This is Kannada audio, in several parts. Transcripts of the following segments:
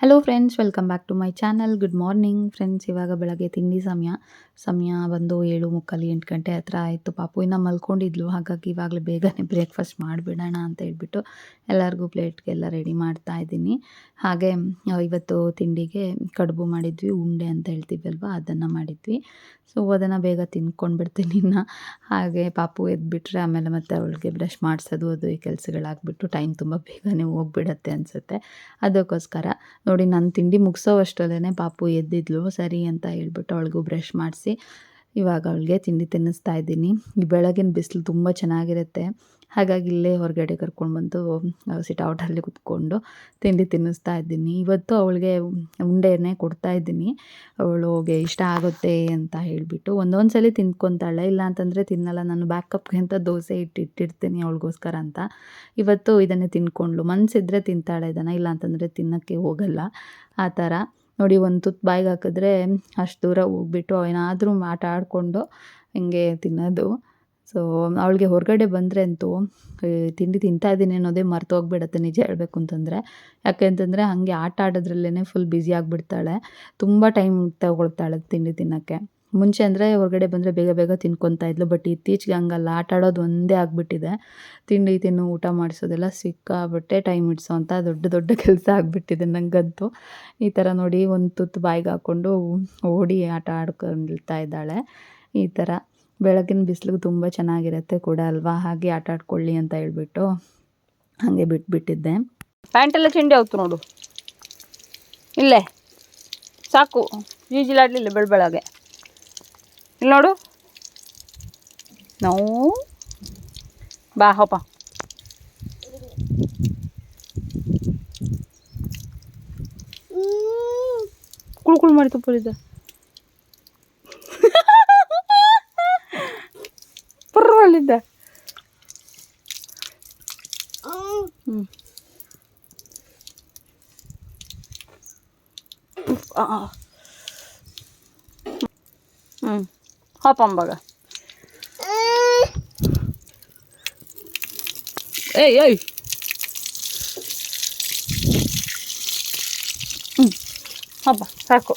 Hello friends welcome back to my channel good morning friends ಇವಾಗ ಬೆಳಗ್ಗೆ ತಿಂಡಿ ಸಮಯ. ಸಮಯ ಬಂದು ಏಳು ಮುಕ್ಕಾಲು ಎಂಟು ಗಂಟೆ ಹತ್ರ ಆಯಿತು. ಪಾಪು ಇನ್ನೂ ಮಲ್ಕೊಂಡಿದ್ಲು, ಹಾಗಾಗಿ ಇವಾಗಲೇ ಬೇಗನೆ ಬ್ರೇಕ್ಫಾಸ್ಟ್ ಮಾಡಿಬಿಡೋಣ ಅಂತ ಹೇಳ್ಬಿಟ್ಟು ಎಲ್ಲರಿಗೂ ಪ್ಲೇಟ್ಗೆಲ್ಲ ರೆಡಿ ಮಾಡ್ತಾ ಇದ್ದೀನಿ. ಹಾಗೆ ಇವತ್ತು ತಿಂಡಿಗೆ ಕಡುಬು ಮಾಡಿದ್ವಿ, ಉಂಡೆ ಅಂತ ಹೇಳ್ತೀವಲ್ವ, ಅದನ್ನು ಮಾಡಿದ್ವಿ. ಸೊ ಅದನ್ನು ಬೇಗ ತಿನ್ಕೊಂಡು ಬಿಡ್ತೀನಿ ಇನ್ನು. ಹಾಗೆ ಪಾಪು ಎದ್ಬಿಟ್ರೆ ಆಮೇಲೆ ಮತ್ತೆ ಅವಳಿಗೆ ಬ್ರಷ್ ಮಾಡಿಸೋದು, ಅದು ಈ ಕೆಲಸಗಳಾಗ್ಬಿಟ್ಟು ಟೈಮ್ ತುಂಬ ಬೇಗನೆ ಹೋಗ್ಬಿಡತ್ತೆ ಅನಿಸುತ್ತೆ. ಅದಕ್ಕೋಸ್ಕರ ನೋಡಿ, ನಾನು ತಿಂಡಿ ಮುಗಿಸೋ ಅಷ್ಟರಲ್ಲೇ ಪಾಪು ಎದ್ದಿದ್ಲು. ಸರಿ ಅಂತ ಹೇಳ್ಬಿಟ್ಟು ಅವಳಿಗೂ ಬ್ರಷ್ ಮಾಡಿಸಿ ಇವಾಗ ಅವಳಿಗೆ ತಿಂಡಿ ತಿನ್ನಿಸ್ತಾ ಇದ್ದೀನಿ. ಈ ಬೆಳಗಿನ ಬಿಸಿಲು ತುಂಬ ಚೆನ್ನಾಗಿರುತ್ತೆ. ಹಾಗಾಗಿ ಇಲ್ಲೇ ಹೊರಗಡೆ ಕರ್ಕೊಂಡು ಬಂದು ಸಿಟ್ ಔಟಲ್ಲಿ ಕುತ್ಕೊಂಡು ತಿಂಡಿ ತಿನ್ನಿಸ್ತಾ ಇದ್ದೀನಿ. ಇವತ್ತು ಅವಳಿಗೆ ಉಂಡೆನೇ ಕೊಡ್ತಾ ಇದ್ದೀನಿ. ಅವಳಿಗೆ ಇಷ್ಟ ಆಗುತ್ತೆ ಅಂತ ಹೇಳಿಬಿಟ್ಟು ಒಂದೊಂದು ಸಲ ತಿನ್ಕೊತಾಳೆ ಇಲ್ಲ ಅಂತಂದರೆ ತಿನ್ನಲ್ಲ. ನಾನು ಬ್ಯಾಕಪ್ಗೆ ಅಂತ ದೋಸೆ ಇಟ್ಟು ಇಟ್ಟಿರ್ತೀನಿ ಅವಳಿಗೋಸ್ಕರ ಅಂತ. ಇವತ್ತು ಇದನ್ನೇ ತಿನ್ಕೊಂಡ್ಳು. ಮನಸ್ಸಿದ್ರೆ ತಿಂತಾಳೆ ಇದನ್ನು. ಇಲ್ಲ ಅಂತಂದರೆ ತಿನ್ನೋಕ್ಕೆ ಹೋಗಲ್ಲ. ಆ ಥರ. ನೋಡಿ, ಒಂದು ತುತ್ತು ಬಾಯಿಗೆ ಹಾಕಿದ್ರೆ ಅಷ್ಟು ದೂರ ಹೋಗ್ಬಿಟ್ಟು ಏನಾದರೂ ಆಟ ಹಿಂಗೆ ತಿನ್ನೋದು. ಸೊ ಅವಳಿಗೆ ಹೊರಗಡೆ ಬಂದರೆ ಅಂತೂ ತಿಂಡಿ ತಿಂತಾ ಇದ್ದೀನಿ ಅನ್ನೋದೇ ಮರ್ತೋಗ್ಬಿಡತ್ತೆ ನಿಜ ಹೇಳಬೇಕು ಅಂತಂದರೆ. ಯಾಕೆ ಅಂತಂದರೆ ಹಾಗೆ ಆಟ ಆಡೋದ್ರಲ್ಲೇ ಫುಲ್ ಬ್ಯುಸಿ ಆಗಿಬಿಡ್ತಾಳೆ. ತುಂಬ ಟೈಮ್ ತಗೊಳ್ತಾಳೆ ತಿಂಡಿ ತಿನ್ನೋಕ್ಕೆ. ಮುಂಚೆ ಅಂದರೆ ಹೊರಗಡೆ ಬಂದರೆ ಬೇಗ ಬೇಗ ತಿನ್ಕೊತಾ ಇದ್ಲು ಬಟ್ ಇತ್ತೀಚೆಗೆ ಹಂಗಲ್ಲ. ಆಟ ಆಡೋದು ಒಂದೇ ಆಗಿಬಿಟ್ಟಿದೆ. ತಿಂಡಿ ತಿನ್ನು, ಊಟ ಮಾಡಿಸೋದೆಲ್ಲ ಸಿಕ್ಕಾಬಟ್ಟೆ ಟೈಮ್ ಇಡ್ಸೋವಂಥ ದೊಡ್ಡ ದೊಡ್ಡ ಕೆಲಸ ಆಗಿಬಿಟ್ಟಿದೆ ನನಗಂತೂ ಈ ಥರ ನೋಡಿ ಒಂದು ತುತ್ತು ಬಾಯಿಗೆ ಹಾಕ್ಕೊಂಡು ಓಡಿ ಆಟ ಆಡ್ಕೊಳ್ತಾ ಇದ್ದಾಳೆ. ಈ ಥರ. ಬೆಳಗಿನ ಬಿಸಿಲಿಗೆ ತುಂಬ ಚೆನ್ನಾಗಿರುತ್ತೆ ಕೂಡ ಅಲ್ವಾ? ಹಾಗೆ ಆಟ ಆಡ್ಕೊಳ್ಳಿ ಅಂತ ಹೇಳ್ಬಿಟ್ಟು ಹಾಗೆ ಬಿಟ್ಬಿಟ್ಟಿದ್ದೆ ಪ್ಯಾಂಟೆಲ್ಲ ಚೆಂಡಿ ಆಯ್ತು ನೋಡು. ಇಲ್ಲೇ. ಸಾಕು. ಈಜಿಲಾಡಲಿಲ್ಲ ಬೆಳಬೆಳಗ್ಗೆ ಇಲ್ಲಿ ನೋಡು. ನಾವು ಬಾ ಹೋಪ. ಕುಳು ಕುಳು ಮಾಡಿ ತುಪ್ಪಲಿದ್ದ ಪರ್ವಲ್ಲಿದ್ದ ಹ್ಞೂ ಹ್ಞೂ ಹಾಪಂಬಾಗ ಏಯ್ ಏಯ್ ಹ್ಞೂ ಹಬ್ಬ ಸಾಕು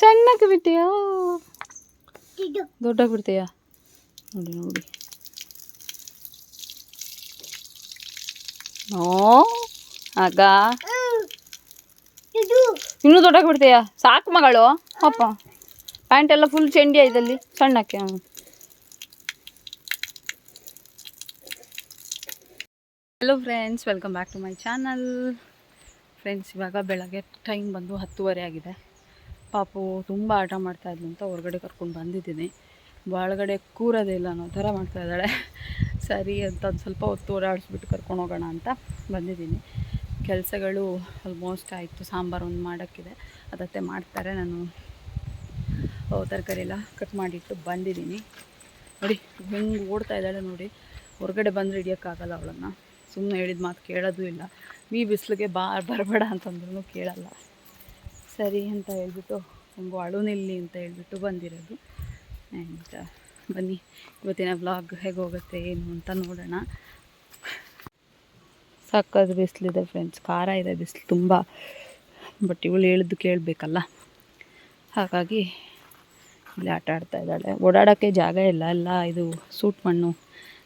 ಸಣ್ಣಕ್ಕೆ ಬಿಟ್ಟಿಯಾ? ದೊಡ್ಡಾಗಿ ಬಿಡ್ತೀಯಾ ನೋಡಿ ನೋಡಿ. ನೋ ಆಗ. ಇನ್ನೂ ದೊಡ್ಡಾಗಿ ಬಿಡ್ತೀಯಾ ಸಾಕು ಮಗಳು ಅಪ್ಪ ಪ್ಯಾಂಟ್ ಎಲ್ಲ ಫುಲ್ ಚೆಂಡಿ ಆಯ್ತಲ್ಲಿ ಸಣ್ಣಕ್ಕೆ. Hello friends welcome back to my channel friends ಇವಾಗ ಬೆಳಗ್ಗೆ ಟೈಮ್ ಬಂದು ಹತ್ತುವರೆ ಆಗಿದೆ. ಪಾಪು ತುಂಬ ಆಟ ಮಾಡ್ತಾ ಇದ್ಲು ಅಂತ ಹೊರಗಡೆ ಕರ್ಕೊಂಡು ಬಂದಿದ್ದೀನಿ. ಒಳಗಡೆ ಕೂರೋದೇ ಇಲ್ಲ, ಅನ್ನೋ ಥರ ಮಾಡ್ತಾ ಇದ್ದಾಳೆ. ಸರಿ ಅಂತ ಒಂದು ಸ್ವಲ್ಪ ಹೊತ್ತು ಓಡಾಡಿಸ್ಬಿಟ್ಟು ಕರ್ಕೊಂಡು ಹೋಗೋಣ ಅಂತ ಬಂದಿದ್ದೀನಿ. ಕೆಲಸಗಳು ಆಲ್ಮೋಸ್ಟ್ ಆಯಿತು, ಸಾಂಬಾರು ಒಂದು ಮಾಡೋಕ್ಕಿದೆ. ಅದತ್ತೆ ಮಾಡ್ತಾರೆ. ನಾನು ತರಕಾರಿ ಎಲ್ಲ ಕಟ್ ಮಾಡಿಟ್ಟು ಬಂದಿದ್ದೀನಿ. ನೋಡಿ, ಹೆಂಗೆ ಓಡ್ತಾ ಇದ್ದಾಳೆ ನೋಡಿ. ಹೊರಗಡೆ ಬಂದರೆ ಹಿಡಿಯೋಕ್ಕಾಗಲ್ಲ ಅವಳನ್ನು. ಸುಮ್ಮನೆ ಹೇಳಿದ ಮಾತು ಕೇಳೋದು ಇಲ್ಲ. ಮೀ ಬಿಸಿಲಿಗೆ ಬಾ, ಬರಬೇಡ ಅಂತಂದ್ರೂ ಕೇಳಲ್ಲ. ಸರಿ ಅಂತ ಹೇಳ್ಬಿಟ್ಟು ಹೆಂಗೋ ಅಳು ನಿಲ್ಲಿ ಅಂತ ಹೇಳ್ಬಿಟ್ಟು ಬಂದಿರೋದು. ಆ್ಯಂಡ್ ಬನ್ನಿ, ಇವತ್ತಿನ ವ್ಲಾಗ್ ಹೇಗೆ ಹೋಗುತ್ತೆ, ಏನು ಅಂತ ನೋಡೋಣ. ಸಾಕಾದ್ರೆ ಬಿಸಿಲಿದೆ ಫ್ರೆಂಡ್ಸ್ ಖಾರ ಇದೆ ಬಿಸಿಲು ತುಂಬ. ಬಟ್ ಇವಳು ಹೇಳಿದ್ದು ಕೇಳಬೇಕಲ್ಲ. ಹಾಗಾಗಿ ಇಲ್ಲಿ ಆಟ ಆಡ್ತಾ ಇದ್ದಾಳೆ. ಓಡಾಡೋಕ್ಕೆ ಜಾಗ ಇಲ್ಲ, ಎಲ್ಲ ಇದು ಸೂಟ್ ಮಣ್ಣು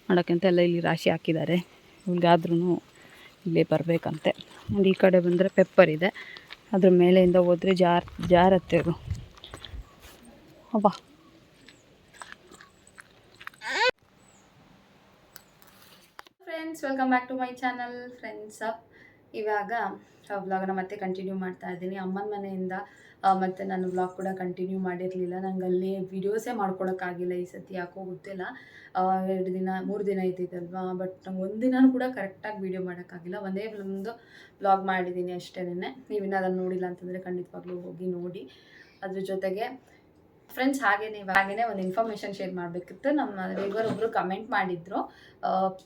ಮಾಡೋಕ್ಕಂತ ಎಲ್ಲ ಇಲ್ಲಿ ರಾಶಿ ಹಾಕಿದ್ದಾರೆ. ಇವಳಿಗಾದ್ರೂ ಇಲ್ಲೇ ಬರಬೇಕಂತೆ. ಒಂದು ಈ ಕಡೆ ಬಂದರೆ ಪೆಪ್ಪರ್ ಇದೆ. ಅದ್ರ ಮೇಲೆಯಿಂದ ಹೋದರೆ ಜಾರ್, ಜಾರತ್ತೆ ಅದು ಅಬ್ಬಾ friends welcome back to my channel friends up ಇವಾಗ ವ್ಲಾಗ್ನ ಮತ್ತೆ ಕಂಟಿನ್ಯೂ ಮಾಡ್ತಾ ಇದ್ದೀನಿ. ಅಮ್ಮನ ಮನೆಯಿಂದ ಮತ್ತೆ ನಾನು ವ್ಲಾಗ್ ಕೂಡ ಕಂಟಿನ್ಯೂ ಮಾಡಿರಲಿಲ್ಲ. ನಂಗೆ ಅಲ್ಲಿ ವಿಡಿಯೋಸೇ ಮಾಡ್ಕೊಳಕ್ಕಾಗಿಲ್ಲ ಈ ಸತಿ, ಯಾಕೋ ಗೊತ್ತಿಲ್ಲ. ಎರಡು ದಿನ, ಮೂರು ದಿನ ಇದ್ದಿದ್ದಲ್ವಾ ಬಟ್ ನಂಗೆ ಒಂದು ದಿನನೂ ಕೂಡ ಕರೆಕ್ಟಾಗಿ ವೀಡಿಯೋ ಮಾಡೋಕ್ಕಾಗಿಲ್ಲ. ಒಂದೇ ಒಂದು ವ್ಲಾಗ್ ಮಾಡಿದ್ದೀನಿ ಅಷ್ಟೇ ನೀವಿನ್ನ ಅದನ್ನು ನೋಡಿಲ್ಲ ಅಂತಂದರೆ ಖಂಡಿತವಾಗ್ಲೂ ಹೋಗಿ ನೋಡಿ. ಅದ್ರ ಜೊತೆಗೆ ಫ್ರೆಂಡ್ಸ್ ಹಾಗೇನೆ ಹಾಗೇನೆ ಒಂದು ಇನ್ಫಾರ್ಮೇಶನ್ ಶೇರ್ ಮಾಡಬೇಕಿತ್ತು. ನಮ್ಮ ಒಬ್ಬರು ಕಮೆಂಟ್ ಮಾಡಿದ್ರು.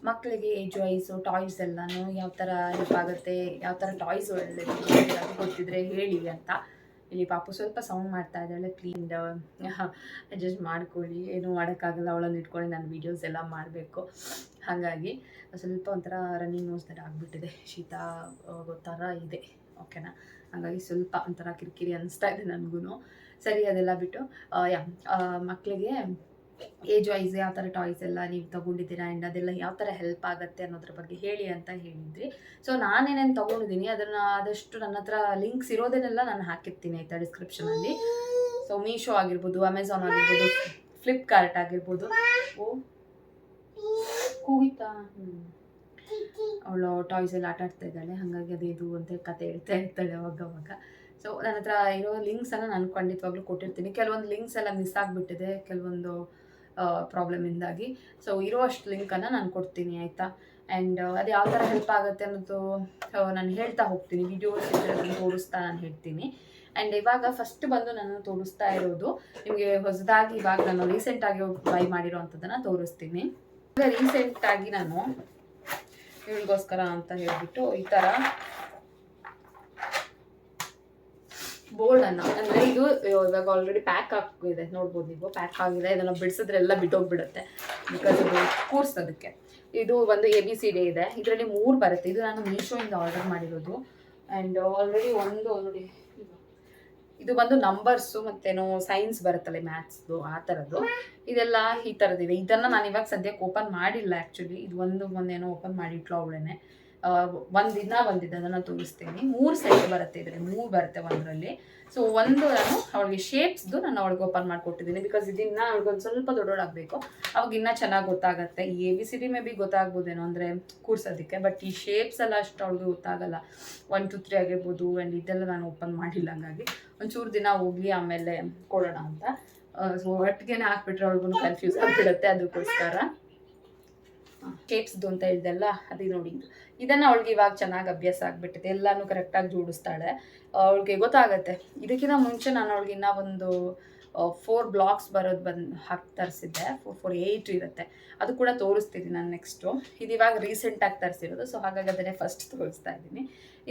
ಮಕ್ಕಳಿಗೆ ಏಜ್ ವೈಸು ಟಾಯ್ಸ್ ಎಲ್ಲನೂ ಯಾವ ಥರ ಹೆಲ್ಪ್ ಆಗುತ್ತೆ, ಯಾವ ಥರ ಟಾಯ್ಸ್ ಒಳ್ಳೆಯದು ಗೊತ್ತಿದ್ರೆ ಹೇಳಿ ಅಂತ. ಇಲ್ಲಿ ಪಾಪು ಸ್ವಲ್ಪ ಸೌಂಡ್ ಮಾಡ್ತಾ ಇದ್ದಾಳೆ ಕ್ಲೀನ್ ಅಡ್ಜಸ್ಟ್ ಮಾಡ್ಕೊಳ್ಳಿ. ಏನೂ ಮಾಡೋಕ್ಕಾಗಲ್ಲ, ಅವಳನ್ನು ಇಟ್ಕೊಂಡು ನಾನು ವೀಡಿಯೋಸ್ ಎಲ್ಲ ಮಾಡಬೇಕು. ಹಾಗಾಗಿ ಸ್ವಲ್ಪ ಒಂಥರ ರನ್ನಿಂಗ್ ನೋಸ್ ಥರ ಆಗಿಬಿಟ್ಟಿದೆ. ಶೀತ ಗೊತ್ತಾರ ಥರ ಇದೆ ಓಕೆನಾ ಹಾಗಾಗಿ ಸ್ವಲ್ಪ ಒಂಥರ ಕಿರಿಕಿರಿ ಅನಿಸ್ತಾ ಇದೆ ನನಗೂ ಸರಿ, ಅದೆಲ್ಲ ಬಿಟ್ಟು ಯಾ ಮಕ್ಕಳಿಗೆ ಏಜ್ ವೈಸ್ ಯಾವ ಥರ ಟಾಯ್ಸ್ ಎಲ್ಲ ನೀವು ತೊಗೊಂಡಿದ್ದೀರಾ ಆ್ಯಂಡ್ ಅದೆಲ್ಲ ಯಾವ ಥರ ಹೆಲ್ಪ್ ಆಗುತ್ತೆ ಅನ್ನೋದ್ರ ಬಗ್ಗೆ ಹೇಳಿ ಅಂತ ಹೇಳಿದ್ರಿ. ಸೊ ನಾನೇನೇನು ತೊಗೊಂಡಿದ್ದೀನಿ, ಅದನ್ನು ಆದಷ್ಟು ನನ್ನ ಹತ್ರ ಲಿಂಕ್ಸ್ ಇರೋದನ್ನೆಲ್ಲ ನಾನು ಹಾಕಿರ್ತೀನಿ ಆಯಿತಾ ಡಿಸ್ಕ್ರಿಪ್ಷನಲ್ಲಿ ಸೊ ಮೀಶೋ ಆಗಿರ್ಬೋದು ಅಮೆಝಾನ್ ಆಗಿರ್ಬೋದು ಫ್ಲಿಪ್ಕಾರ್ಟ್ ಆಗಿರ್ಬೋದು. ಓ, ಕೂಗಿತಾ? ಅವಳು ಟಾಯ್ಸ್ ಎಲ್ಲ ಆಟ ಆಡ್ತಾ ಇದ್ದಾಳೆ, ಹಾಗಾಗಿ ಅದು ಇದು ಅಂತ ಕತೆ ಹೇಳ್ತಾ ಇರ್ತಾಳೆ ಅವಾಗ ಅವಾಗ ಸೊ ನನ್ನ ಹತ್ರ ಇರೋ ಲಿಂಕ್ಸನ್ನು ನಾನು ಖಂಡಿತವಾಗ್ಲೂ ಕೊಟ್ಟಿರ್ತೀನಿ. ಕೆಲವೊಂದು ಲಿಂಕ್ಸ್ ಎಲ್ಲ ಮಿಸ್ ಆಗಿಬಿಟ್ಟಿದೆ, ಕೆಲವೊಂದು ಪ್ರಾಬ್ಲಮಿಂದಾಗಿ ಸೊ ಇರೋ ಅಷ್ಟು ಲಿಂಕನ್ನು ನಾನು ಕೊಡ್ತೀನಿ, ಆಯಿತಾ? ಆ್ಯಂಡ್ ಅದು ಯಾವ ಥರ ಹೆಲ್ಪ್ ಆಗುತ್ತೆ ಅನ್ನೋದು ನಾನು ಹೇಳ್ತಾ ಹೋಗ್ತೀನಿ. ವಿಡಿಯೋಸ್ ತೋರಿಸ್ತಾ ನಾನು ಹೇಳ್ತೀನಿ. ಆ್ಯಂಡ್ ಇವಾಗ ಫಸ್ಟ್ ಬಂದು ನಾನು ತೋರಿಸ್ತಾ ಇರೋದು, ನಿಮಗೆ ಹೊಸದಾಗಿ ಇವಾಗ ನಾನು ರೀಸೆಂಟಾಗಿ ಬೈ ಮಾಡಿರೋ ಅಂಥದ್ದನ್ನು ತೋರಿಸ್ತೀನಿ. ಈಗ ರೀಸೆಂಟಾಗಿ ನಾನು ಇವಳಿಗೋಸ್ಕರ ಅಂತ ಹೇಳ್ಬಿಟ್ಟು ಈ ಥರ ಬೋರ್ಡ್ ಅನ್ನ. ಅಂದ್ರೆ ಇದು ಇವಾಗ ಆಲ್ರೆಡಿ ಪ್ಯಾಕ್ ಆಗಿದೆ. ನೋಡ್ಬೋದು ನೀವು ಪ್ಯಾಕ್ ಆಗಿದೆ. ಇದನ್ನ ಬಿಡಿಸಿದ್ರೆ ಎಲ್ಲ ಬಿಟ್ಟೋಗ್ಬಿಡುತ್ತೆ. ಬಿಕಾಸ್ ಇದು ಕೂರ್ಸೋದಕ್ಕೆ. ಇದು ಒಂದು ಎ ಬಿ ಸಿ ಡಿ ಇದೆ. ಇದರಲ್ಲಿ ಮೂರು ಬರುತ್ತೆ. ಇದು ನಾನು ಮೀಶೋಯಿಂದ ಆರ್ಡರ್ ಮಾಡಿರೋದು. ಆ್ಯಂಡ್ ಆಲ್ರೆಡಿ ಒಂದು, ನೋಡಿ. ಇದು ಬಂದು ನಂಬರ್ಸು ಮತ್ತೇನೋ ಸೈನ್ಸ್ ಬರುತ್ತಲ್ಲ ಮ್ಯಾಥ್ಸ್ದು ಆ ಥರದ್ದು ಇದೆಲ್ಲ ಈ ಥರದ್ದಿದೆ ಇದನ್ನು ನಾನು ಇವಾಗ ಸದ್ಯಕ್ಕೆ ಓಪನ್ ಮಾಡಿಲ್ಲ ಆ್ಯಕ್ಚುಲಿ ಇದು ಒಂದು, ಒಂದೇನೋ ಓಪನ್ ಮಾಡಿಟ್ಲು ಅವಳೇನೆ. ಒಂದು ಒಂದಿನ ಅದನ್ನ ಅದನ್ನು ತೋರಿಸ್ತೀನಿ. ಮೂರು ಸೆಟ್ ಬರುತ್ತೆ ಇದ್ರೆ ಮೂರು ಬರುತ್ತೆ ಒಂದರಲ್ಲಿ. ಸೊ ಒಂದು ನಾನು ಅವಳಿಗೆ ಶೇಪ್ಸ್ದು ನಾನು ಅವಳಿಗೆ ಓಪನ್ ಮಾಡಿಕೊಟ್ಟಿದ್ದೀನಿ. ಬಿಕಾಸ್ ಇದನ್ನ ಅವ್ಳಿಗೆ ಒಂದು ಸ್ವಲ್ಪ ದೊಡ್ಡೋಳಾಗಬೇಕು ಅವಾಗ ಇನ್ನೂ ಚೆನ್ನಾಗಿ ಗೊತ್ತಾಗುತ್ತೆ. ಈ A B C D maybe ಗೊತ್ತಾಗ್ಬೋದೇನೋ ಅಂದರೆ ಕೂರ್ಸೋದಕ್ಕೆ ಬಟ್ ಈ ಶೇಪ್ಸ್ ಎಲ್ಲ ಅಷ್ಟು ಅವಳಿಗೆ ಗೊತ್ತಾಗಲ್ಲ. ಒನ್ ಟು ತ್ರೀ ಆಗಿರ್ಬೋದು ಆ್ಯಂಡ್ ಇದೆಲ್ಲ ನಾನು ಓಪನ್ ಮಾಡಿಲ್ಲ ಹಂಗಾಗಿ. ಒಂಚೂರು ದಿನ ಹೋಗ್ಲಿ ಆಮೇಲೆ ಕೊಡೋಣ ಅಂತ. ಸೊ ಒಟ್ಟಿಗೆನೇ ಹಾಕ್ಬಿಟ್ರೆ ಅವ್ಳಿಗೂ ಕನ್ಫ್ಯೂಸ್ ಆಗ್ಬಿಡುತ್ತೆ ಅದಕ್ಕೋಸ್ಕರ. ಶೇಪ್ಸ್ದು ಅಂತ ಹೇಳ್ದಲ್ಲ, ಅದೇ ನೋಡಿ. ಇದನ್ನ ಅವಳಿಗೆ ಇವಾಗ ಚೆನ್ನಾಗಿ ಅಭ್ಯಾಸ ಆಗಿಬಿಟ್ಟಿದೆ. ಎಲ್ಲನೂ ಕರೆಕ್ಟಾಗಿ ಜೋಡಿಸ್ತಾಳೆ. ಅವಳಿಗೆ ಗೊತ್ತಾಗತ್ತೆ. ಇದಕ್ಕಿಂತ ಮುಂಚೆ ನಾನು ಅವಳಿಗೆ ಇನ್ನೂ ಒಂದು ಫೋರ್ ಬ್ಲಾಕ್ಸ್ ಬರೋದು ಬಂದು ಹಾಕಿ ತರಿಸಿದ್ದೆ. ಫೋರ್ ಫೋರ್ ಏಯ್ಟ್ ಇರುತ್ತೆ. ಅದು ಕೂಡ ತೋರಿಸ್ತೀನಿ ನಾನು ನೆಕ್ಸ್ಟು ಇದು ಇವಾಗ ರೀಸೆಂಟಾಗಿ ತರಿಸಿರೋದು. ಸೊ ಹಾಗಾಗಿ ಅದನ್ನೇ ಫಸ್ಟ್ ತೋರಿಸ್ತಾ ಇದ್ದೀನಿ.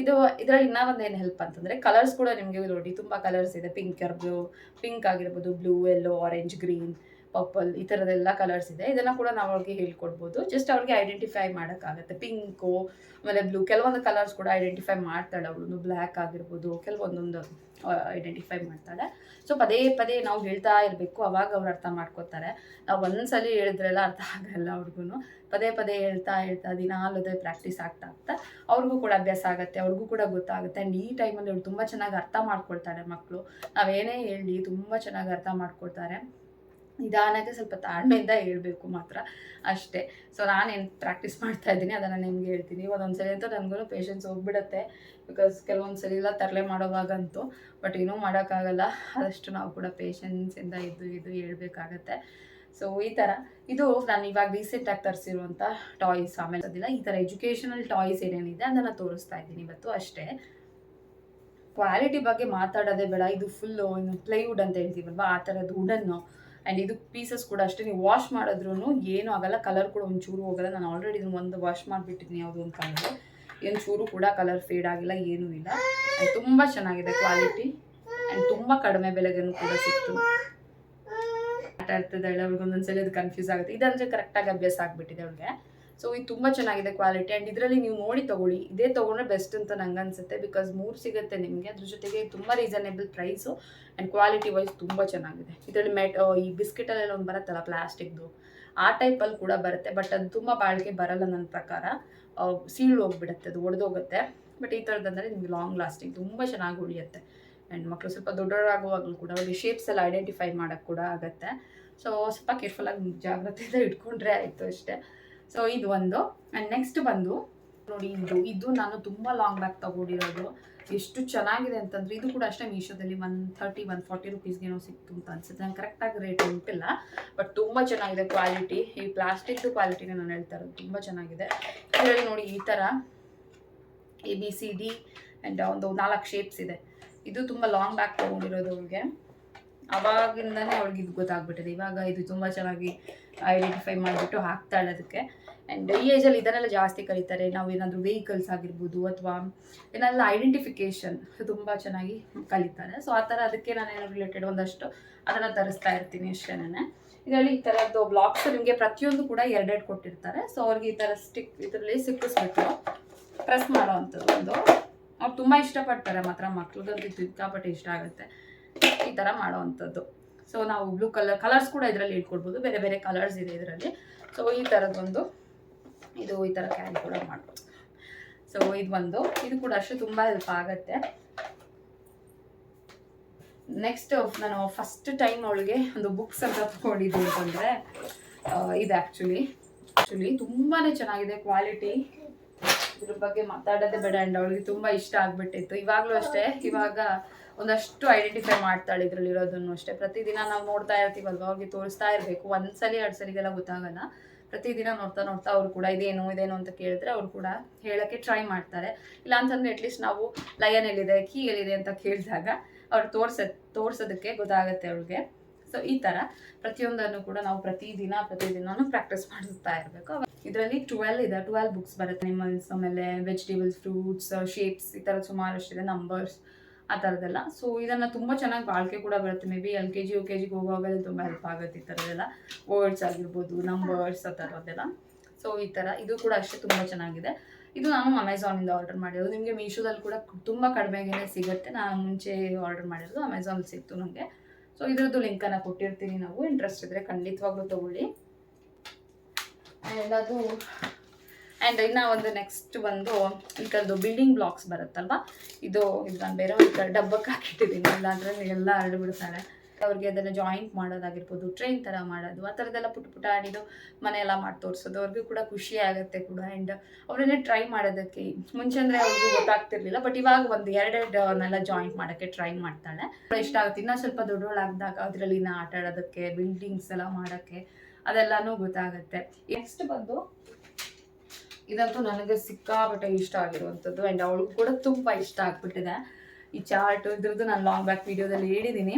ಇದು, ಇದರಲ್ಲಿ ಇನ್ನೂ ಒಂದು ಏನು ಹೆಲ್ಪ್ ಅಂತಂದರೆ ಕಲರ್ಸ್ ಕೂಡ ನಿಮಗೆ ನೋಡಿ, ತುಂಬ ಕಲರ್ಸ್ ಇದೆ. ಪಿಂಕ್ ಬ್ಲೂ ಪಿಂಕ್ ಆಗಿರ್ಬೋದು blue yellow orange green purple ಈ ಥರದ್ದೆಲ್ಲ ಕಲರ್ಸ್ ಇದೆ. ಇದನ್ನು ಕೂಡ ನಾವು ಅವ್ರಿಗೆ ಹೇಳ್ಕೊಡ್ಬೋದು. ಜಸ್ಟ್ ಅವ್ರಿಗೆ ಐಡೆಂಟಿಫೈ ಮಾಡೋಕ್ಕಾಗತ್ತೆ. ಪಿಂಕು ಆಮೇಲೆ ಬ್ಲೂ ಕೆಲವೊಂದು ಕಲರ್ಸ್ ಕೂಡ ಐಡೆಂಟಿಫೈ ಮಾಡ್ತಾಳೆ ಅವಳು ಬ್ಲ್ಯಾಕ್ ಆಗಿರ್ಬೋದು, ಕೆಲವೊಂದೊಂದು ಐಡೆಂಟಿಫೈ ಮಾಡ್ತಾಳೆ. ಸೊ ಪದೇ ಪದೇ ನಾವು ಹೇಳ್ತಾ ಇರಬೇಕು. ಅವಾಗ ಅವ್ರು ಅರ್ಥ ಮಾಡ್ಕೋತಾರೆ. ನಾವು ಒಂದ್ಸಲ ಹೇಳಿದ್ರೆಲ್ಲ ಅರ್ಥ ಆಗಲ್ಲ ಅವ್ರಿಗೂ ಪದೇ ಪದೇ ಹೇಳ್ತಾ ಹೇಳ್ತಾ ದಿನಾಲು ಅದೇ ಪ್ರಾಕ್ಟೀಸ್ ಆಗ್ತಾ ಆಗ್ತಾ ಅವ್ರಿಗೂ ಕೂಡ ಅಭ್ಯಾಸ ಆಗುತ್ತೆ. ಅವ್ರಿಗೂ ಕೂಡ ಗೊತ್ತಾಗುತ್ತೆ. ಆ್ಯಂಡ್ ಈ ಟೈಮಲ್ಲಿ ಅವ್ರು ತುಂಬ ಚೆನ್ನಾಗಿ ಅರ್ಥ ಮಾಡ್ಕೊಳ್ತಾರೆ ಮಕ್ಕಳು ನಾವೇನೇ ಹೇಳಿ ತುಂಬ ಚೆನ್ನಾಗಿ ಅರ್ಥ ಮಾಡ್ಕೊಳ್ತಾರೆ. ನಿಧಾನಕ್ಕೆ ಸ್ವಲ್ಪ ತಾಳ್ಮೆಯಿಂದ ಹೇಳ್ಬೇಕು ಮಾತ್ರ ಅಷ್ಟೇ. ಸೊ ನಾನೇನು ಪ್ರಾಕ್ಟೀಸ್ ಮಾಡ್ತಾ ಇದ್ದೀನಿ, ಅದನ್ನು ನಿಮ್ಗೆ ಹೇಳ್ತೀನಿ. ಒಂದೊಂದು ಸರಿ ಅಂತೂ ನನಗೂ ಪೇಷನ್ಸ್ ಹೋಗ್ಬಿಡುತ್ತೆ. ಬಿಕಾಸ್ ಕೆಲವೊಂದು ಸರಿ ಎಲ್ಲ ತರಲೆ ಮಾಡೋವಾಗಂತೂ ಬಟ್ ಏನೂ ಮಾಡೋಕ್ಕಾಗಲ್ಲ. ಆದಷ್ಟು ನಾವು ಕೂಡ ಪೇಷನ್ಸಿಂದ ಇದ್ದು ಇದು ಹೇಳ್ಬೇಕಾಗತ್ತೆ. ಸೊ ಈ ಥರ ಇದು ನಾನು ಇವಾಗ ರೀಸೆಂಟಾಗಿ ತರಿಸಿರುವಂಥ ಟಾಯ್ಸ್ ಆಮೇಲೆ ಅದಿಲ್ಲ ಈ ಥರ ಎಜುಕೇಷನಲ್ ಟಾಯ್ಸ್ ಏನೇನಿದೆ ಅದನ್ನು ತೋರಿಸ್ತಾ ಇದ್ದೀನಿ ಇವತ್ತು ಅಷ್ಟೇ. ಕ್ವಾಲಿಟಿ ಬಗ್ಗೆ ಮಾತಾಡೋದೇ ಬೇಡ. ಇದು ಫುಲ್ಲು ಪ್ಲೈವುಡ್ ಅಂತ ಹೇಳ್ತೀವಲ್ವಾ? ಆ ಥರದ್ದು ವುಡನ್ನು ಆ್ಯಂಡ್ ಇದು ಪೀಸಸ್ ಕೂಡ ಅಷ್ಟೇ, ನೀವು ವಾಶ್ ಮಾಡಿದ್ರೂ ಏನೂ ಆಗಲ್ಲ ಕಲರ್ ಕೂಡ ಒಂಚೂರು ಹೋಗಲ್ಲ. ನಾನು ಆಲ್ರೆಡಿ ಇದನ್ನು ಒಂದು ವಾಶ್ ಮಾಡಿಬಿಟ್ಟಿದ್ದೀನಿ, ಯಾವುದೋ ಒಂದು ಕಲರ್ ಏನು ಚೂರು ಕೂಡ ಕಲರ್ ಫೇಡ್ ಆಗಿಲ್ಲ, ಏನೂ ಇಲ್ಲ. ಆ್ಯಂಡ್ ತುಂಬ ಚೆನ್ನಾಗಿದೆ ಕ್ವಾಲಿಟಿ ಆ್ಯಂಡ್ ತುಂಬ ಕಡಿಮೆ ಬೆಲೆಗೂ ಕೂಡ ಸಿಕ್ತು. ಆಟ ಆಡ್ತಿದ್ದಾಳೆ ಅವ್ಳಿಗೆ ಒಂದೊಂದ್ಸಲಿ ಅದು ಕನ್ಫ್ಯೂಸ್ ಆಗುತ್ತೆ. ಇದಂದರೆ ಕರೆಕ್ಟಾಗಿ ಅಭ್ಯಾಸ ಆಗಿಬಿಟ್ಟಿದೆ ಅವಳಿಗೆ. ಸೊ ಇದು ತುಂಬ ಚೆನ್ನಾಗಿದೆ ಕ್ವಾಲಿಟಿ ಆ್ಯಂಡ್ ಇದರಲ್ಲಿ ನೀವು ನೋಡಿ ತಗೊಳ್ಳಿ. ಇದೇ ತೊಗೊಂಡ್ರೆ ಬೆಸ್ಟ್ ಅಂತ ನಂಗೆ ಅನ್ಸುತ್ತೆ ಬಿಕಾಸ್ ಮೂರು ಸಿಗುತ್ತೆ ನಿಮಗೆ. ಅದ್ರ ಜೊತೆಗೆ ತುಂಬ reasonable price and quality wise ತುಂಬ ಚೆನ್ನಾಗಿದೆ. ಇದರಲ್ಲಿ ಮೆಟ್ ಈ ಬಿಸ್ಕೆಟಲ್ಲೆಲ್ಲ ಒಂದು ಬರುತ್ತಲ್ಲ ಪ್ಲಾಸ್ಟಿಕ್ದು ಆ ಟೈಪಲ್ಲಿ ಕೂಡ ಬರುತ್ತೆ. ಬಟ್ ಅದು ತುಂಬ ಬಾಳಿಕೆ ಬರಲ್ಲ ನನ್ನ ಪ್ರಕಾರ. ಸೀಳು ಹೋಗ್ಬಿಡುತ್ತೆ, ಅದು ಒಡೆದೋಗುತ್ತೆ. ಬಟ್ ಈ ಥರದ್ದಂದರೆ ನಿಮಗೆ ಲಾಂಗ್ ಲಾಸ್ಟಿಂಗ್ ತುಂಬ ಚೆನ್ನಾಗಿ ಉಳಿಯುತ್ತೆ. ಆ್ಯಂಡ್ ಮಕ್ಕಳು ಸ್ವಲ್ಪ ದೊಡ್ಡವರಾಗುವಾಗಲೂ ಕೂಡ ಅವ್ರಿಗೆ ಶೇಪ್ಸ್ ಎಲ್ಲ ಐಡೆಂಟಿಫೈ ಮಾಡೋಕ್ಕೆ ಕೂಡ ಆಗುತ್ತೆ. ಸೊ ಸ್ವಲ್ಪ ಕೇರ್ಫುಲ್ಲಾಗಿ ಜಾಗ್ರತೆಯಿಂದ ಇಟ್ಕೊಂಡ್ರೆ ಆಯಿತು ಅಷ್ಟೇ. ಸೊ ಇದು ಒಂದು. ಆ್ಯಂಡ್ ನೆಕ್ಸ್ಟ್ ಬಂದು, ನೋಡಿ ಇದು ಇದು ನಾನು ತುಂಬ ಲಾಂಗ್ ಬ್ಯಾಗ್ ತಗೊಂಡಿರೋದು. ಎಷ್ಟು ಚೆನ್ನಾಗಿದೆ ಅಂತಂದ್ರೆ, ಇದು ಕೂಡ ಅಷ್ಟೇ ಮೀಶೋದಲ್ಲಿ ಒನ್ ಥರ್ಟಿ ಒನ್ ಫಾರ್ಟಿ ರುಪೀಸ್ಗೇನೋ ಸಿಕ್ತು ಅಂತ ಅನ್ಸುತ್ತೆ. ನಂಗೆ ಕರೆಕ್ಟಾಗಿ ರೇಟ್ ಉಂಟಿಲ್ಲ ಬಟ್ ತುಂಬ ಚೆನ್ನಾಗಿದೆ ಕ್ವಾಲಿಟಿ ಈ ಪ್ಲಾಸ್ಟಿಕ್ದು ಕ್ವಾಲಿಟಿನ ನಾನು ಹೇಳ್ತಾ ಇರೋದು. ತುಂಬ ಚೆನ್ನಾಗಿದೆ. ಇದರಲ್ಲಿ ನೋಡಿ ಈ ಥರ A B C D and ಒಂದು ನಾಲ್ಕು ಶೇಪ್ಸ್ ಇದೆ. ಇದು ತುಂಬ ಲಾಂಗ್ ಬ್ಯಾಗ್ ತೊಗೊಂಡಿರೋದು ಅವ್ಳಿಗೆ. ಅವಾಗಿಂದನೇ ಅವ್ಳಿಗೆ ಇದು ಗೊತ್ತಾಗ್ಬಿಟ್ಟಿದೆ. ಇವಾಗ ಇದು ತುಂಬ ಚೆನ್ನಾಗಿ ಐಡೆಂಟಿಫೈ ಮಾಡಿಬಿಟ್ಟು ಹಾಕ್ತಾಳೆ ಅದಕ್ಕೆ. ಆ್ಯಂಡ್ ಈ ಏಜಲ್ಲಿ ಇದನ್ನೆಲ್ಲ ಜಾಸ್ತಿ ಕಲಿತಾರೆ ನಾವು ಏನಾದರೂ ವೆಹಿಕಲ್ಸ್ ಆಗಿರ್ಬೋದು ಅಥವಾ ಏನೆಲ್ಲ ಐಡೆಂಟಿಫಿಕೇಷನ್ ತುಂಬ ಚೆನ್ನಾಗಿ ಕಲಿತಾರೆ. ಸೊ ಆ ಥರ ಅದಕ್ಕೆ ನಾನು ರಿಲೇಟೆಡ್ ಒಂದಷ್ಟು ಅದನ್ನು ತರಿಸ್ತಾ ಇರ್ತೀನಿ ಅಷ್ಟೇನೆ ಇದರಲ್ಲಿ ಈ ಥರದ್ದು ಬ್ಲಾಕ್ಸ್ ನಿಮಗೆ ಪ್ರತಿಯೊಂದು ಕೂಡ ಎರಡೆರಡು ಕೊಟ್ಟಿರ್ತಾರೆ. ಸೊ ಅವ್ರಿಗೆ ಈ ಥರ ಸ್ಟಿಕ್ ಇದರಲ್ಲಿ ಸಿಕ್ಕಿಸ್ಬಿಟ್ಟು ಪ್ರೆಸ್ ಮಾಡೋ ಅಂಥದ್ದು ಒಂದು. ಅವ್ರು ತುಂಬ ಇಷ್ಟಪಡ್ತಾರೆ ಮಾತ್ರ ಮಕ್ಳಿಗಂತೂ ಸಿಕ್ಕಾಪಟ್ಟೆ ಇಷ್ಟ ಆಗುತ್ತೆ. ಈ ಥರ ಮಾಡೋವಂಥದ್ದು. ಸೊ ನಾವು ಬ್ಲೂ ಕಲರ್ ಕಲರ್ಸ್ ಕೂಡ ಇದರಲ್ಲಿ ಇಟ್ಕೊಡ್ಬೋದು ಬೇರೆ ಬೇರೆ ಕಲರ್ಸ್ ಇದೆ ಇದರಲ್ಲಿ. ಸೊ ಈ ಥರದ್ದೊಂದು ಇದು ಈ ಥರ ಕ್ಯಾನ್ ಕೂಡ ಮಾಡ್ಬೋದು. ಸೊ ಇದು ಒಂದು. ಇದು ಕೂಡ ಅಷ್ಟು ತುಂಬ ಹೆಲ್ಪ್ ಆಗುತ್ತೆ. ನೆಕ್ಸ್ಟ್ ನಾನು ಫಸ್ಟ್ ಟೈಮ್ ಅವಳಿಗೆ ಒಂದು ಬುಕ್ಸ್ ಅಂತ ತಗೊಂಡಿದ್ದು ಅಂತಂದರೆ ಇದು ಆ್ಯಕ್ಚುಲಿ ಆ್ಯಕ್ಚುಲಿ ತುಂಬಾ ಚೆನ್ನಾಗಿದೆ ಕ್ವಾಲಿಟಿ ಇದ್ರ ಬಗ್ಗೆ ಮಾತಾಡೋದೇ ಬೇಡ ಅಂಡ್ ಅವಳಿಗೆ ತುಂಬ ಇಷ್ಟ ಆಗಿಬಿಟ್ಟಿತ್ತು. ಇವಾಗಲೂ ಅಷ್ಟೇ. ಇವಾಗ ಒಂದಷ್ಟು ಐಡೆಂಟಿಫೈ ಮಾಡ್ತಾಳೆ ಇದರಲ್ಲಿ ಇರೋದನ್ನು ಅಷ್ಟೇ. ಪ್ರತಿದಿನ ನಾವು ನೋಡ್ತಾ ಇರ್ತೀವಲ್ವ? ಅವ್ರಿಗೆ ತೋರಿಸ್ತಾ ಇರಬೇಕು. ಒಂದ್ಸಲಿ ಎರಡು ಸಲಿಗೆಲ್ಲ ಗೊತ್ತಾಗಲ್ಲ. ಪ್ರತಿದಿನ ನೋಡ್ತಾ ನೋಡ್ತಾ ಅವ್ರು ಕೂಡ ಇದೇನು ಇದೇನು ಅಂತ ಕೇಳಿದ್ರೆ ಅವ್ರು ಕೂಡ ಹೇಳಕ್ಕೆ ಟ್ರೈ ಮಾಡ್ತಾರೆ. ಇಲ್ಲ ಅಂತಂದ್ರೆ ಅಟ್ಲೀಸ್ಟ್ ನಾವು ಲಯನ್ ಎಲ್ಲಿದೆ, ಕೀ ಎಲ್ಲಿದೆ ಅಂತ ಕೇಳಿದಾಗ ಅವ್ರು ತೋರ್ಸ, ತೋರ್ಸೋದಕ್ಕೆ ಗೊತ್ತಾಗುತ್ತೆ ಅವ್ರಿಗೆ. ಸೊ ಈ ಥರ ಪ್ರತಿಯೊಂದನ್ನು ಕೂಡ ನಾವು ಪ್ರತಿದಿನ, ಪ್ರತಿದಿನನೂ ಪ್ರಾಕ್ಟೀಸ್ ಮಾಡಿಸ್ತಾ ಇರಬೇಕು. ಇದರಲ್ಲಿ ಟ್ವೆಲ್ ಇದೆ. ಟ್ವೆಲ್ ಬುಕ್ಸ್ ಬರುತ್ತೆ. ಅನಿಮಲ್ಸ್ ಆಮೇಲೆ ವೆಜಿಟೇಬಲ್ಸ್ ಫ್ರೂಟ್ಸ್ ಶೇಪ್ಸ್ ಈ ಥರ ಸುಮಾರಷ್ಟಿದೆ ನಂಬರ್ಸ್ ಆ ಥರದ್ದೆಲ್ಲ ಸೊ ಇದನ್ನು ತುಂಬ ಚೆನ್ನಾಗಿ ಬಾಳಿಕೆ ಕೂಡ ಬರುತ್ತೆ. Maybe L K G, U K ಜಿಗೆ ಹೋಗುವಾಗಲೇ ತುಂಬ ಹೆಲ್ಪ್ ಆಗುತ್ತೆ ಈ ಥರದ್ದೆಲ್ಲ ವರ್ಡ್ಸ್ ಆಗಿರ್ಬೋದು ನಂಬರ್ಸ್ ಆ ಥರದ್ದೆಲ್ಲ ಸೊ ಈ ಥರ ಇದು ಕೂಡ ಅಷ್ಟೇ ತುಂಬ ಚೆನ್ನಾಗಿದೆ. ಇದು ನಾನು ಅಮೆಝಾನಿಂದ ಆರ್ಡರ್ ಮಾಡಿರೋದು. ನಿಮಗೆ ಮೀಶೋದಲ್ಲಿ ಕೂಡ ತುಂಬ ಕಡಿಮೆಗೆ ಸಿಗುತ್ತೆ. ನಾನು ಮುಂಚೆ ಆರ್ಡರ್ ಮಾಡಿರೋದು. ಅಮೆಝಾನ್ ಸಿಕ್ತು ನನಗೆ ಸೊ ಇದರದ್ದು ಲಿಂಕನ್ನು ಕೊಟ್ಟಿರ್ತೀನಿ ನಾವು. ಇಂಟ್ರೆಸ್ಟ್ ಇದ್ದರೆ ಖಂಡಿತವಾಗ್ಲೂ ತೊಗೊಳ್ಳಿ. ಎಲ್ಲದೂ ಆ್ಯಂಡ್ ಇನ್ನು ಒಂದು ನೆಕ್ಸ್ಟ್ ಬಂದು ಈ ಥರದ್ದು ಬಿಲ್ಡಿಂಗ್ ಬ್ಲಾಕ್ಸ್ ಬರುತ್ತಲ್ವ? ಇದು ಇದು ನಾನು ಬೇರೆ ಒಂದು ಥರ ಡಬ್ಬಕ್ಕೆ ಹಾಕಿಟ್ಟಿದ್ದೀನಿ. ಎಲ್ಲ ಹರಡು ಬಿಡ್ತಾರೆ. ಅವ್ರಿಗೆ ಅದನ್ನು ಜಾಯಿಂಟ್ ಮಾಡೋದಾಗಿರ್ಬೋದು ಟ್ರೈನ್ ಥರ ಮಾಡೋದು, ಆ ಥರದ್ದೆಲ್ಲ ಪುಟ್ಟ ಪುಟ್ಟ ಆಡಿದು ಮನೆಯೆಲ್ಲ ಮಾಡಿ ತೋರಿಸೋದು. ಅವ್ರಿಗೂ ಕೂಡ ಖುಷಿ ಆಗುತ್ತೆ ಕೂಡ. ಆ್ಯಂಡ್ ಅವರೆಲ್ಲ ಟ್ರೈ ಮಾಡೋದಕ್ಕೆ ಮುಂಚೆ ಅಂದರೆ ಅವ್ರಿಗೂ ಗೊತ್ತಾಗ್ತಿರ್ಲಿಲ್ಲ ಬಟ್ ಇವಾಗ ಒಂದು ಎರಡೆರಡು ಅವನ್ನೆಲ್ಲ ಜಾಯಿಂಟ್ ಮಾಡೋಕ್ಕೆ ಟ್ರೈ ಮಾಡ್ತಾಳೆ. ಇಷ್ಟ ಆಗುತ್ತೆ. ಇನ್ನೂ ಸ್ವಲ್ಪ ದೊಡ್ಡವಳಾಗಿದಾಗ ಅದರಲ್ಲಿ ನಾ ಆಟ ಆಡೋದಕ್ಕೆ ಬಿಲ್ಡಿಂಗ್ಸ್ ಎಲ್ಲ ಮಾಡೋಕ್ಕೆ ಅದೆಲ್ಲನೂ ಗೊತ್ತಾಗುತ್ತೆ. ನೆಕ್ಸ್ಟ್ ಬಂದು ಇದಂತೂ ನನಗೆ ಸಿಕ್ಕಾಪಟ್ಟೆ ಇಷ್ಟ ಆಗಿರುವಂಥದ್ದು ಆ್ಯಂಡ್ ಅವಳಿಗೂ ಕೂಡ ತುಂಬ ಇಷ್ಟ ಆಗಿಬಿಟ್ಟಿದೆ. ಈ ಚಾರ್ಟ್ ಇದ್ರದ್ದು ನಾನು ಲಾಂಗ್ ಬ್ಯಾಕ್ ವೀಡಿಯೋದಲ್ಲಿ ಹೇಳಿದ್ದೀನಿ.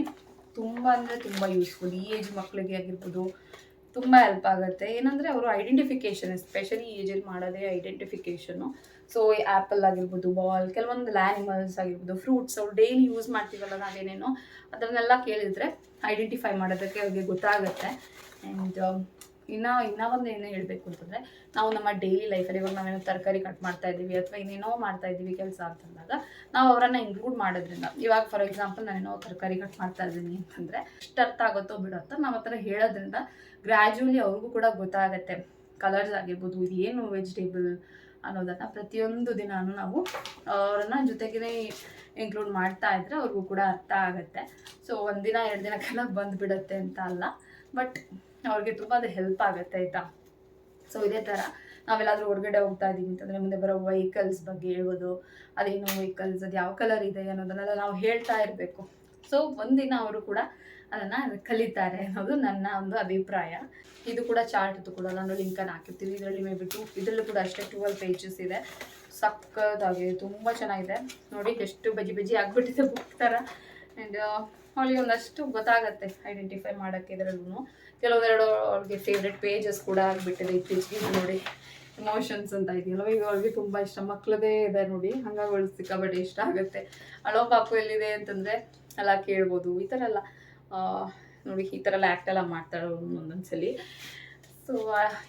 ತುಂಬ ಅಂದರೆ ತುಂಬ ಯೂಸ್ಫುಲ್ ಈ ಏಜ್ ಮಕ್ಕಳಿಗೆ ಆಗಿರ್ಬೋದು ತುಂಬ ಹೆಲ್ಪ್ ಆಗುತ್ತೆ. ಏನಂದರೆ ಅವರು ಐಡೆಂಟಿಫಿಕೇಷನ್ ಎಸ್ಪೆಷಲಿ ಈ ಏಜಲ್ಲಿ ಮಾಡೋದೇ ಐಡೆಂಟಿಫಿಕೇಷನು ಸೊ ಆ್ಯಪಲ್ ಆಗಿರ್ಬೋದು ಬಾಲ್ ಕೆಲವೊಂದು ಆ್ಯನಿಮಲ್ಸ್ ಆಗಿರ್ಬೋದು ಫ್ರೂಟ್ಸ್ ಅವ್ರು ಡೈಲಿ ಯೂಸ್ ಮಾಡ್ತೀವಲ್ಲ ನಾವೇನೇನೋ ಅದನ್ನೆಲ್ಲ ಕೇಳಿದರೆ ಐಡೆಂಟಿಫೈ ಮಾಡೋದಕ್ಕೆ ಅವ್ರಿಗೆ ಗೊತ್ತಾಗುತ್ತೆ. ಆ್ಯಂಡ್ ಇನ್ನು, ಇನ್ನ ಒಂದು ಏನು ಹೇಳಬೇಕು ಅಂತಂದರೆ, ನಾವು ನಮ್ಮ ಡೈಲಿ ಲೈಫಲ್ಲಿ ಇವಾಗ ನಾವೇನೋ ತರಕಾರಿ ಕಟ್ ಮಾಡ್ತಾ ಇದೀವಿ ಅಥವಾ ಇನ್ನೇನೋ ಮಾಡ್ತಾ ಇದೀವಿ ಕೆಲಸ ಅಂತಂದಾಗ, ನಾವು ಅವರನ್ನು ಇನ್ಕ್ಲೂಡ್ ಮಾಡೋದ್ರಿಂದ. ಇವಾಗ ಫಾರ್ ಎಕ್ಸಾಂಪಲ್ ನಾನೇನೋ ತರಕಾರಿ ಕಟ್ ಮಾಡ್ತಾ ಇದ್ದೀನಿ ಅಂತಂದರೆ, ಎಷ್ಟು ಅರ್ಥ ಆಗುತ್ತೋ ಬಿಡುತ್ತೋ ನಾವು ಆ ಹೇಳೋದ್ರಿಂದ ಗ್ರ್ಯಾಜುವಲಿ ಅವ್ರಿಗೂ ಕೂಡ ಗೊತ್ತಾಗುತ್ತೆ. ಕಲರ್ಸ್ ಆಗಿರ್ಬೋದು, ಇದು ಏನು ವೆಜಿಟೇಬಲ್ ಅನ್ನೋದನ್ನು ಪ್ರತಿಯೊಂದು ದಿನಾನು ನಾವು ಅವರನ್ನು ಜೊತೆಗೇ ಇನ್ಕ್ಲೂಡ್ ಮಾಡ್ತಾ ಇದ್ರೆ ಅವ್ರಿಗೂ ಕೂಡ ಅರ್ಥ ಆಗುತ್ತೆ. ಸೊ ಒಂದಿನ, ಎರಡು ದಿನಕ್ಕೆಲ್ಲ ಬಂದುಬಿಡುತ್ತೆ ಅಂತ ಅಲ್ಲ. ಬಟ್ ಅವ್ರಿಗೆ ತುಂಬ ಅದು ಹೆಲ್ಪ್ ಆಗುತ್ತೆ, ಆಯಿತಾ? ಸೊ ಇದೇ ಥರ ನಾವೆಲ್ಲಾದರೂ ಹೊರಗಡೆ ಹೋಗ್ತಾ ಇದ್ದೀವಿ ಅಂತಂದರೆ ಮುಂದೆ ಬರೋ ವೆಹಿಕಲ್ಸ್ ಬಗ್ಗೆ ಹೇಳ್ಬೋದು ಅದೇನು ವೆಹಿಕಲ್ಸ್ ಅದು ಯಾವ ಕಲರ್ ಇದೆ ಅನ್ನೋದನ್ನೆಲ್ಲ ನಾವು ಹೇಳ್ತಾ ಇರಬೇಕು. ಸೊ ಒಂದಿನ ಅವರು ಕೂಡ ಅದನ್ನು ಕಲಿತಾರೆ ಅನ್ನೋದು ನನ್ನ ಒಂದು ಅಭಿಪ್ರಾಯ. ಇದು ಕೂಡ ಚಾರ್ಟ್ ಕೂಡ ನಾನು ಲಿಂಕನ್ನು ಹಾಕಿರ್ತೀವಿ ಇದರಲ್ಲಿ ಮೇ ಬಿ ಇದರಲ್ಲೂ ಕೂಡ ಅಷ್ಟೇ ಟ್ವೆಲ್ ಪೇಜಸ್ ಇದೆ. ಸಕ್ಕದಾಗಿದೆ ತುಂಬ ಚೆನ್ನಾಗಿದೆ. ನೋಡಿ, ಎಷ್ಟು ಬಜಿ ಬಜಿ ಆಗಿಬಿಟ್ಟಿದೆ ಬುಕ್ ಥರ ಆ್ಯಂಡ್ ಅವಳಿಗೆ ಒಂದಷ್ಟು ಗೊತ್ತಾಗತ್ತೆ ಐಡೆಂಟಿಫೈ ಮಾಡೋಕ್ಕೆ ಇದರಲ್ಲೂ ಕೆಲವೊಂದೆರಡು ಅವ್ರಿಗೆ ಫೇವ್ರೆಟ್ ಪೇಜಸ್ ಕೂಡ ಆಗಿಬಿಟ್ಟಿದೆ ಇತ್ತೀಚೆಗೆ. ನೋಡಿ ಇಮೋಷನ್ಸ್ ಅಂತ ಇದೆಯಲ್ಲ. ಈಗ ಅವ್ರಿಗೆ ತುಂಬ ಇಷ್ಟ. ಮಕ್ಕಳದೇ ಇದೆ ನೋಡಿ. ಹಂಗಾಗಿ ಅವಳು ಸಿಕ್ಕಾಬಟ್ಟೆ ಇಷ್ಟ ಆಗುತ್ತೆ. ಅಳೋ ಪಾಪು ಎಲ್ಲಿದೆ ಅಂತಂದರೆ, ಅಲ್ಲ, ಕೇಳ್ಬೋದು. ಈ ಥರ ಎಲ್ಲ ನೋಡಿ, ಈ ಥರ ಎಲ್ಲ ಆ್ಯಕ್ಟ್ ಎಲ್ಲ ಮಾಡ್ತಾಳೆ ಒಂದೊಂದು ಒಂದೊಂದ್ಸಲಿ. ಸೊ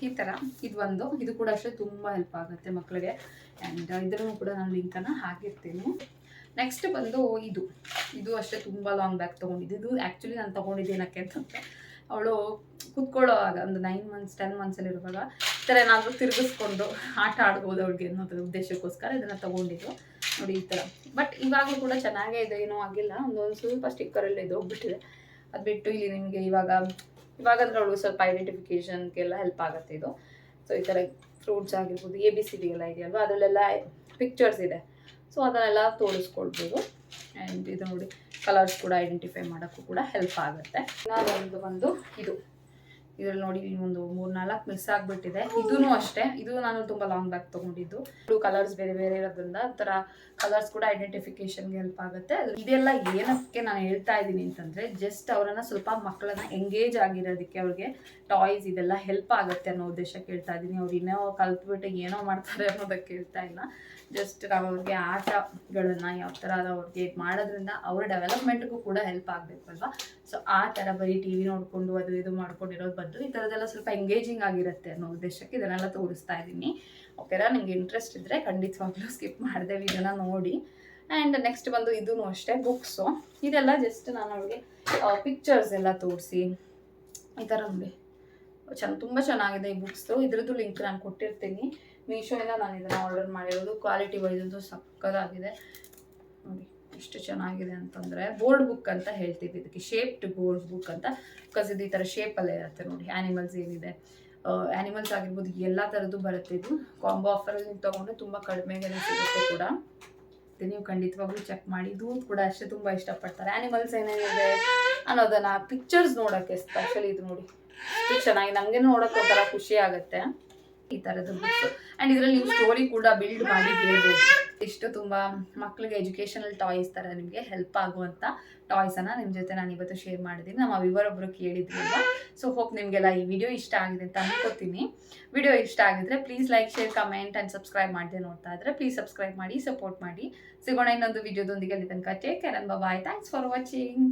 ಈ ಥರ. ಇದು ಒಂದು. ಇದು ಕೂಡ ಅಷ್ಟೇ ತುಂಬ ಹೆಲ್ಪ್ ಆಗುತ್ತೆ ಮಕ್ಕಳಿಗೆ ಆ್ಯಂಡ್ ಇದ್ರೂ ಕೂಡ ನಾನು ಲಿಂಕನ್ನು ಹಾಕಿರ್ತೀನಿ. ನೆಕ್ಸ್ಟ್ ಬಂದು ಇದು. ಇದು ಅಷ್ಟೇ ತುಂಬ ಲಾಂಗ್ ಬ್ಯಾಗ್ ತೊಗೊಂಡಿದ್ದು. ಇದು ಆ್ಯಕ್ಚುಲಿ ನಾನು ತೊಗೊಂಡಿದ್ದು ಏನಕ್ಕೆ ಅಂತಂದರೆ ಅವಳು ಕುತ್ಕೊಳ್ಳೋವಾಗ ಒಂದು ನೈನ್ ಮಂತ್ಸ್ ಟೆನ್ ಮಂತ್ಸಲ್ಲಿ ಇರುವಾಗ ಈ ಥರ ಏನಾದರೂ ತಿರುಗಿಸ್ಕೊಂಡು ಆಟ ಆಡ್ಬೋದು ಅವಳಿಗೆ ಅನ್ನೋದ್ರ ಉದ್ದೇಶಕ್ಕೋಸ್ಕರ ಇದನ್ನು ತೊಗೊಂಡಿದ್ದು. ನೋಡಿ ಈ ಥರ ಬಟ್ ಇವಾಗಲೂ ಕೂಡ ಚೆನ್ನಾಗೇ ಇದೆ, ಏನೂ ಆಗಿಲ್ಲ. ಒಂದೊಂದು ಸ್ವಲ್ಪ ಸ್ಟಿಕ್ಕರಲ್ಲಿ ಇದು ಹೋಗ್ಬಿಟ್ಟಿದೆ. ಅದು ಬಿಟ್ಟು ಇಲ್ಲಿ ನಿಮಗೆ ಇವಾಗ ಇವಾಗ ಅಂದ್ರೆ ಅವಳು ಸ್ವಲ್ಪ ಐಡೆಂಟಿಫಿಕೇಷನ್ಗೆಲ್ಲ ಹೆಲ್ಪ್ ಆಗುತ್ತೆ ಇದು. ಸೊ ಈ ಥರ ಫ್ರೂಟ್ಸ್ ಆಗಿರ್ಬೋದು ಎ ಬಿ ಸಿ ಡಿ ಎಲ್ಲ ಇದೆಯಲ್ವಾ? ಅದರಲ್ಲೆಲ್ಲ ಪಿಕ್ಚರ್ಸ್ ಇದೆ. ಸೊ ಅದನ್ನೆಲ್ಲ ತೋರಿಸ್ಕೊಳ್ಬೋದು. ಆ್ಯಂಡ್ ಇದು ನೋಡಿ ಕಲರ್ಸ್ ಕೂಡ ಐಡೆಂಟಿಫೈ ಮಾಡೋಕ್ಕೂ ಕೂಡ ಹೆಲ್ಪ್ ಆಗುತ್ತೆ. ಇನ್ನೊಂದು ಒಂದು ಇದು. ಇದ್ರಲ್ಲಿ ನೋಡಿ ಒಂದು ಮೂರು ನಾಲ್ಕು ಮಿಸ್ ಆಗ್ಬಿಟ್ಟಿದೆ. ಇದೂ ಅಷ್ಟೇ. ಇದು ನಾನು ತುಂಬಾ ಲಾಂಗ್ ಬ್ಯಾಗ್ ತಗೊಂಡಿದ್ದು. ಟೂ ಕಲರ್ಸ್ ಬೇರೆ ಬೇರೆ ಇರೋದ್ರಿಂದ ಒಂಥರ ಕಲರ್ಸ್ ಕೂಡ ಐಡೆಂಟಿಫಿಕೇಶನ್ಗೆ ಹೆಲ್ಪ್ ಆಗುತ್ತೆ. ಇದೆಲ್ಲ ಏನಕ್ಕೆ ನಾನು ಹೇಳ್ತಾ ಇದ್ದೀನಿ ಅಂತಂದ್ರೆ ಜಸ್ಟ್ ಅವರನ್ನ ಸ್ವಲ್ಪ ಮಕ್ಕಳನ್ನ ಎಂಗೇಜ್ ಆಗಿರೋದಕ್ಕೆ ಅವ್ರಿಗೆ ಟಾಯ್ಸ್ ಇದೆಲ್ಲ ಹೆಲ್ಪ್ ಆಗುತ್ತೆ ಅನ್ನೋ ಉದ್ದೇಶಕ್ಕೆ ಹೇಳ್ತಾ ಇದ್ದೀನಿ. ಅವ್ರು ಇನ್ನೋ ಕಲ್ತ್ಬಿಟ್ಟು ಏನೋ ಮಾಡ್ತಾರೆ ಅನ್ನೋದಕ್ಕೆ ಹೇಳ್ತಾ ಇಲ್ಲ. ಜಸ್ಟ್ ನಾವು ಅವ್ರಿಗೆ ಆಟಗಳನ್ನ ಯಾವ ಥರ ಅವ್ರಿಗೆ ಮಾಡೋದ್ರಿಂದ ಅವ್ರ ಡೆವಲಪ್ಮೆಂಟ್ಗೂ ಕೂಡ ಹೆಲ್ಪ್ ಆಗಬೇಕು ಅಲ್ವಾ? ಸೊ ಆ ಥರ ಬರೀ ಟಿ ವಿ ನೋಡಿಕೊಂಡು ಅದು ಇದು ಮಾಡ್ಕೊಂಡಿರೋದು ಬದಲು ಈ ಥರದ್ದೆಲ್ಲ ಸ್ವಲ್ಪ ಎಂಗೇಜಿಂಗ್ ಆಗಿರುತ್ತೆ ಅನ್ನೋ ಉದ್ದೇಶಕ್ಕೆ ಇದನ್ನೆಲ್ಲ ತೋರಿಸ್ತಾ ಇದ್ದೀನಿ ಓಕೆನಾ ನಿಮ್ಗೆ ಇಂಟ್ರೆಸ್ಟ್ ಇದ್ದರೆ ಖಂಡಿತವಾಗ್ಲೂ ಸ್ಕಿಪ್ ಮಾಡಿದೆ ಇದನ್ನು ನೋಡಿ. ಆ್ಯಂಡ್ ನೆಕ್ಸ್ಟ್ ಬಂದು ಇದೂ ಅಷ್ಟೇ ಬುಕ್ಸು ಇದೆಲ್ಲ ಜಸ್ಟ್ ನಾನು ಅವ್ರಿಗೆ ಪಿಕ್ಚರ್ಸ್ ಎಲ್ಲ ತೋರಿಸಿ. ಈ ಥರ ನೋಡಿ. ಚೆನ್ನ ತುಂಬ ಚೆನ್ನಾಗಿದೆ ಈ ಬುಕ್ಸ್ದು ಇದ್ರದ್ದು ಲಿಂಕ್ ನಾನು ಕೊಟ್ಟಿರ್ತೀನಿ. ಮೀಶೋಯಿಂದ ನಾನು ಇದನ್ನು ಆರ್ಡರ್ ಮಾಡಿರೋದು. ಕ್ವಾಲಿಟಿ ವೈಸ್ ಅಂತೂ ಸಕ್ಕದಾಗಿದೆ. ನೋಡಿ, ಎಷ್ಟು ಚೆನ್ನಾಗಿದೆ ಅಂತಂದರೆ ಬೋರ್ಡ್ ಬುಕ್ ಅಂತ ಹೇಳ್ತೀವಿ ಇದಕ್ಕೆ. ಶೇಪ್ಡ್ ಬೋರ್ಡ್ ಬುಕ್ ಅಂತ. ಬಿಕಾಸ್ ಇದು ಈ ಥರ ಶೇಪಲ್ಲೇ ಇರುತ್ತೆ ನೋಡಿ. ಆ್ಯನಿಮಲ್ಸ್ ಏನಿದೆ. ಆ್ಯನಿಮಲ್ಸ್ ಆಗಿರ್ಬೋದು ಎಲ್ಲ ಥರದ್ದು ಬರುತ್ತೆ ಇದು. ಕಾಂಬೋ ಆಫರಲ್ಲಿ ನೀವು ತೊಗೊಂಡ್ರೆ ತುಂಬ ಕಡಿಮೆಗೆ ಸಿಗುತ್ತೆ ಕೂಡ. ನೀವು ಖಂಡಿತವಾಗ್ಲೂ ಚೆಕ್ ಮಾಡಿ. ಇದು ಕೂಡ ಅಷ್ಟೇ ತುಂಬ ಇಷ್ಟಪಡ್ತಾರೆ. ಆ್ಯನಿಮಲ್ಸ್ ಏನೇನಿದೆ ಅನ್ನೋದನ್ನ ಪಿಕ್ಚರ್ಸ್ ನೋಡೋಕ್ಕೆ ಸ್ಪೆಷಲಿ ಇದು ನೋಡಿ. ಚೆನ್ನಾಗಿ. ನಮಗೆ ನೋಡೋಕೆ ಒಂಥರ ಖುಷಿ ಆಗುತ್ತೆ. ಈ ತರದ್ದು ಬುಕ್ಸ್ ಅಂಡ್ ಇದರಲ್ಲಿ ನೀವು ಸ್ಟೋರಿ ಕೂಡ ಬಿಲ್ಡ್ ಮಾಡಿ ಹೇಳ್ಬೋದು ಇಷ್ಟು ತುಂಬಾ ಮಕ್ಕಳಿಗೆ ಎಜುಕೇಷನಲ್ ಟಾಯ್ಸ್ ಥರ ನಿಮಗೆ ಹೆಲ್ಪ್ ಆಗುವಂತಹ ಟಾಯ್ಸ್ ಅನ್ನ ನಿಮ್ಮ ಜೊತೆ ನಾನು ಇವತ್ತು ಶೇರ್ ಮಾಡಿದ್ದೀನಿ. ನಮ್ಮ ವಿವರ್ ಒಬ್ಬರು ಕೇಳಿದ್ರಲ್ವ ಸೊ ಹೋಪ್ ನಿಮಗೆಲ್ಲ ಈ ವಿಡಿಯೋ ಇಷ್ಟ ಆಗಿದೆ ಅಂತ ಅನ್ಕೋತೀನಿ. ವಿಡಿಯೋ ಇಷ್ಟ ಆಗಿದ್ರೆ please like share comment and subscribe ಮಾಡಿದೆ ನೋಡ್ತಾ ಇದ್ರೆ ಪ್ಲೀಸ್ ಸಬ್ಸ್ಕ್ರೈಬ್ ಮಾಡಿ ಸಪೋರ್ಟ್ ಮಾಡಿ. ಸಿಗೋಣ ಇನ್ನೊಂದು ವಿಡಿಯೋದೊಂದಿಗೆ ಅಲ್ಲಿ ತನಕ. Take care bye thanks for watching